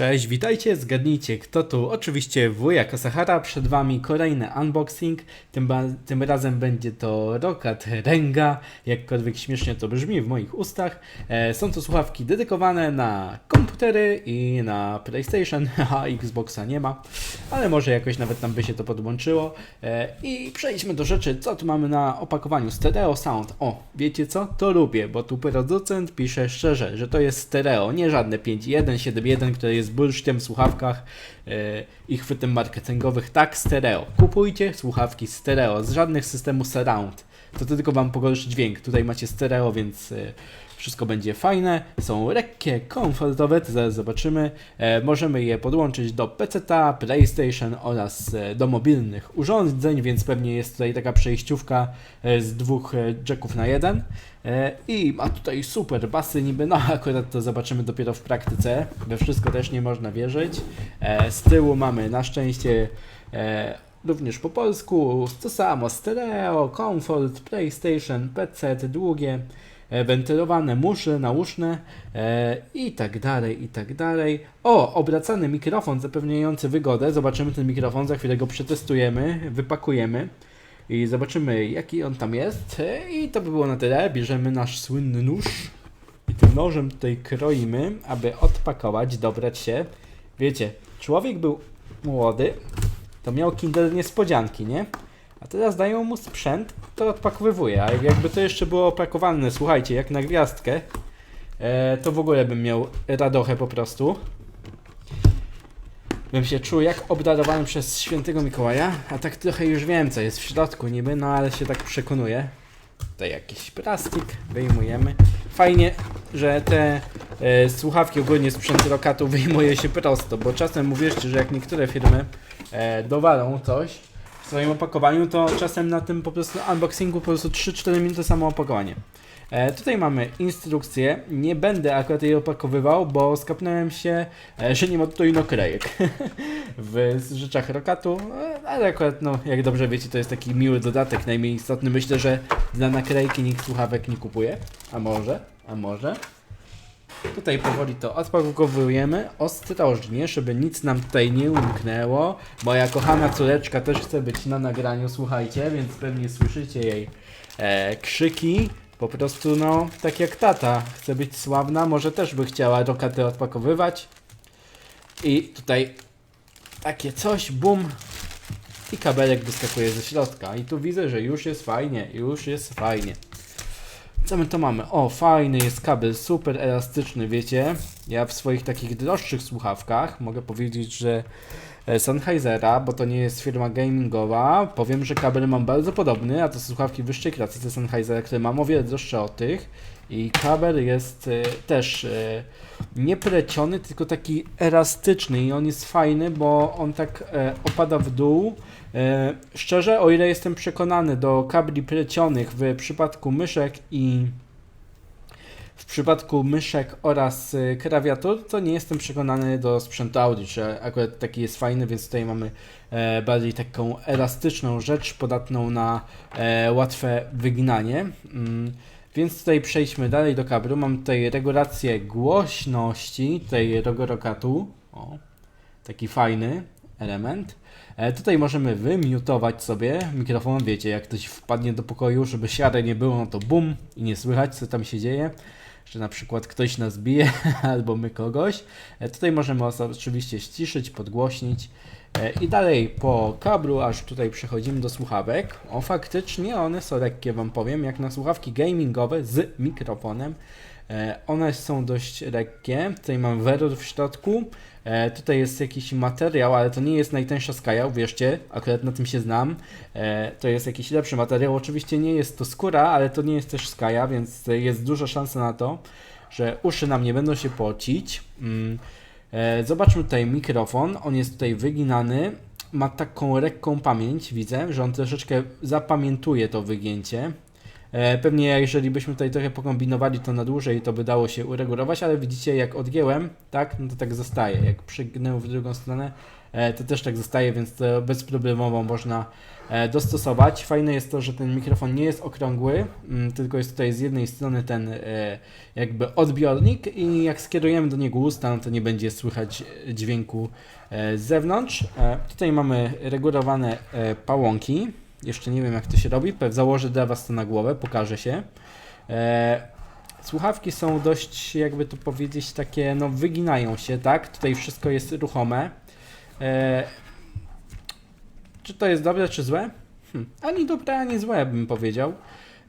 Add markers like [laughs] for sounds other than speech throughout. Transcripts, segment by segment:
Cześć, witajcie, zgadnijcie kto tu. Oczywiście wujek Osahara, przed wami kolejny unboxing. Tym, tym razem będzie to Rokat Renga, jakkolwiek śmiesznie to brzmi w moich ustach. E, są to słuchawki dedykowane na komputery i na PlayStation, [laughs] a Xboxa nie ma, ale może jakoś nawet nam by się to podłączyło. E, I przejdźmy do rzeczy, co tu mamy na opakowaniu. Stereo Sound. O, wiecie co? To lubię, bo tu producent pisze szczerze, że to jest stereo, nie żadne 5.1, 7.1, które jest bullshitem w słuchawkach e, i chwytem marketingowych. Tak, stereo. Kupujcie słuchawki stereo, z żadnych systemów surround. To tylko wam pogorszy dźwięk. Tutaj macie stereo, więc e, wszystko będzie fajne. Są lekkie, komfortowe, to zaraz zobaczymy. E, możemy je podłączyć do PC-a, PlayStation oraz e, do mobilnych urządzeń, więc pewnie jest tutaj taka przejściówka z dwóch jacków na jeden. I ma tutaj super basy niby, no [laughs] akurat to zobaczymy dopiero w praktyce. We wszystko też nie można wierzyć. Z tyłu mamy na szczęście również po polsku to samo stereo, komfort, PlayStation, PC, długie, e, wentylowane muszy, nauszne e, i tak dalej, i tak dalej. O, obracany mikrofon zapewniający wygodę. Zobaczymy ten mikrofon, za chwilę go przetestujemy, wypakujemy i zobaczymy jaki on tam jest. E, I to by było na tyle. Bierzemy nasz słynny nóż i tym nożem tutaj kroimy, aby odpakować, dobrać się. Wiecie, człowiek był młody, to miał Kinder niespodzianki, nie? A teraz dają mu sprzęt, to odpakowywuje. A jakby to jeszcze było opakowane, słuchajcie, jak na gwiazdkę, e, to w ogóle bym miał radochę po prostu. Bym się czuł jak obdarowany przez świętego Mikołaja, a tak trochę już wiem, co jest w środku niby, no ale się tak przekonuję. Tutaj jakiś plastik, wyjmujemy. Fajnie, że te słuchawki, ogólnie sprzęt Rokatu wyjmuje się prosto, bo czasem uwierzcie, że jak niektóre firmy e, dowalą coś w swoim opakowaniu, to czasem na tym po prostu unboxingu po prostu 3-4 minuty samo opakowanie. E, tutaj mamy instrukcję. Nie będę akurat jej opakowywał, bo skapnąłem się, e, że nie ma tutaj naklejek [laughs] w rzeczach Rokatu, e, ale akurat, no, jak dobrze wiecie, to jest taki miły dodatek, najmniej istotny. Myślę, że dla naklejki nikt słuchawek nie kupuje. A może? A może? Tutaj powoli to odpakowujemy ostrożnie, żeby nic nam tutaj nie umknęło. Moja kochana córeczka też chce być na nagraniu, słuchajcie, więc pewnie słyszycie jej e, krzyki. Po prostu, no, tak jak tata chce być sławna, może też by chciała rokaty odpakowywać. I tutaj takie coś, bum. I kabelek wyskakuje ze środka. I tu widzę, że już jest fajnie, już jest fajnie. Co my to mamy? O, fajny jest kabel, super elastyczny, wiecie. Ja w swoich takich droższych słuchawkach mogę powiedzieć, że e, Sennheisera, bo to nie jest firma gamingowa, powiem, że kabel mam bardzo podobny, a to słuchawki wyższej klasy te Sennheisera, które mam o wiele droższe od tych. I kabel jest e, też e, nie pleciony, tylko taki elastyczny i on jest fajny, bo on tak opada w dół. Szczerze, o ile jestem przekonany do kabli plecionych w przypadku myszek i w przypadku myszek oraz y, klawiatur, to nie jestem przekonany do sprzętu Audi, że akurat taki jest fajny, więc tutaj mamy e, bardziej taką elastyczną rzecz, podatną na e, łatwe wyginanie. Mm, więc tutaj przejdźmy dalej do kablu. Mam tutaj regulację głośności, tutaj rogorokatu. O, taki fajny element. E, tutaj możemy wymiutować sobie mikrofon, wiecie, jak ktoś wpadnie do pokoju, żeby siary nie było, no to bum i nie słychać, co tam się dzieje. Że na przykład ktoś nas bije, [laughs] albo my kogoś. E, tutaj możemy oczywiście ściszyć, podgłośnić. E, I dalej po kablu, aż tutaj przechodzimy do słuchawek. O, faktycznie one są lekkie, wam powiem, jak na słuchawki gamingowe z mikrofonem. E, One są dość lekkie. Tutaj mam werur w środku. E, tutaj jest jakiś materiał, ale to nie jest najtańsza skaja, uwierzcie, akurat na tym się znam. E, to jest jakiś lepszy materiał. Oczywiście nie jest to skóra, ale to nie jest też skaja, więc jest duża szansa na to, że uszy nam nie będą się pocić. Mm. Zobaczmy tutaj mikrofon. On jest tutaj wyginany. Ma taką lekką pamięć, widzę, że on troszeczkę zapamiętuje to wygięcie. E, Pewnie jeżeli byśmy tutaj trochę pokombinowali to na dłużej, to by dało się uregulować, ale widzicie jak odgięłem, tak, no to tak zostaje. Jak przygnę w drugą stronę, e, to też tak zostaje, więc to bezproblemowo można e, dostosować. Fajne jest to, że ten mikrofon nie jest okrągły, mm, tylko jest tutaj z jednej strony ten jakby odbiornik i jak skierujemy do niego usta, no to nie będzie słychać dźwięku z zewnątrz. Tutaj mamy regulowane pałąki. Jeszcze nie wiem jak to się robi. Założę dla Was to na głowę, pokażę się. E, słuchawki są dość, jakby to powiedzieć, takie, no wyginają się, tak? Tutaj wszystko jest ruchome. E, czy to jest dobre, czy złe? Hm, ani dobre, ani złe, bym powiedział.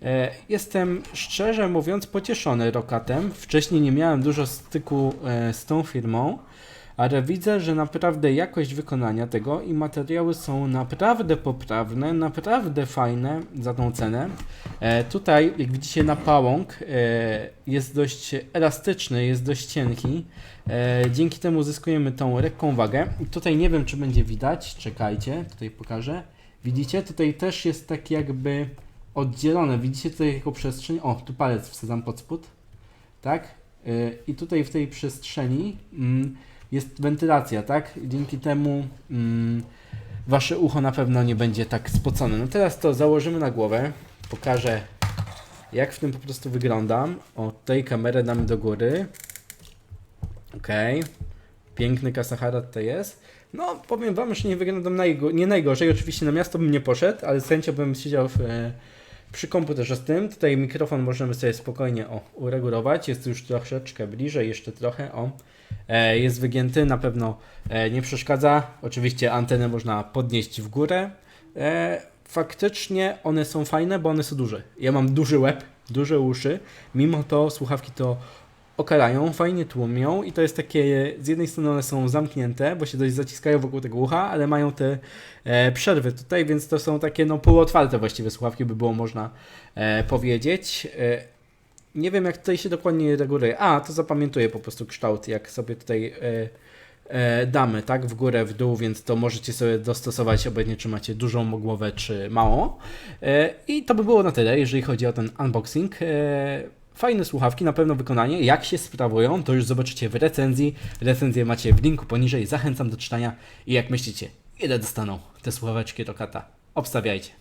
E, Jestem szczerze mówiąc pocieszony Rokatem. Wcześniej nie miałem dużo styku e, z tą firmą, ale widzę, że naprawdę jakość wykonania tego i materiały są naprawdę poprawne, naprawdę fajne za tą cenę. E, Tutaj, jak widzicie, na pałąk e, jest dość elastyczny, jest dość cienki. E, Dzięki temu uzyskujemy tą lekką wagę. I tutaj nie wiem, czy będzie widać. Czekajcie, tutaj pokażę. Widzicie, tutaj też jest tak jakby oddzielone. Widzicie tutaj jako przestrzeń. O, tu palec wsadzam pod spód. Tak? Y, I tutaj w tej przestrzeni mm, jest wentylacja, tak? Dzięki temu mm, wasze ucho na pewno nie będzie tak spocone. No teraz to założymy na głowę. Pokażę jak w tym po prostu wyglądam. O, tutaj kamerę damy do góry. Okej. Piękny Kasahara tutaj jest. No, powiem wam, że nie wyglądam najgo- nie najgorzej. Oczywiście na miasto bym nie poszedł, ale z chęcią bym siedział w, e, przy komputerze z tym. Tutaj mikrofon możemy sobie spokojnie o, uregulować. Jest już troszeczkę bliżej, jeszcze trochę. O, e, jest wygięty, na pewno e, nie przeszkadza. Oczywiście antenę można podnieść w górę. E, faktycznie one są fajne, bo one są duże. Ja mam duży łeb, duże uszy. Mimo to słuchawki to okalają, fajnie tłumią i to jest takie, z jednej strony one są zamknięte, bo się dość zaciskają wokół tego ucha, ale mają te e, przerwy tutaj, więc to są takie no półotwarte właściwie słuchawki, by było można e, powiedzieć. E, nie wiem jak tutaj się dokładnie reguluje. A, to zapamiętuję po prostu kształt, jak sobie tutaj e, e, damy, tak, w górę, w dół, więc to możecie sobie dostosować obojętnie, czy macie dużą głowę, czy małą. E, I to by było na tyle, jeżeli chodzi o ten unboxing. E, Fajne słuchawki, na pewno wykonanie. Jak się sprawują, to już zobaczycie w recenzji. Recenzję macie w linku poniżej. Zachęcam do czytania. I jak myślicie, ile dostaną te słuchaweczki do kata? Obstawiajcie.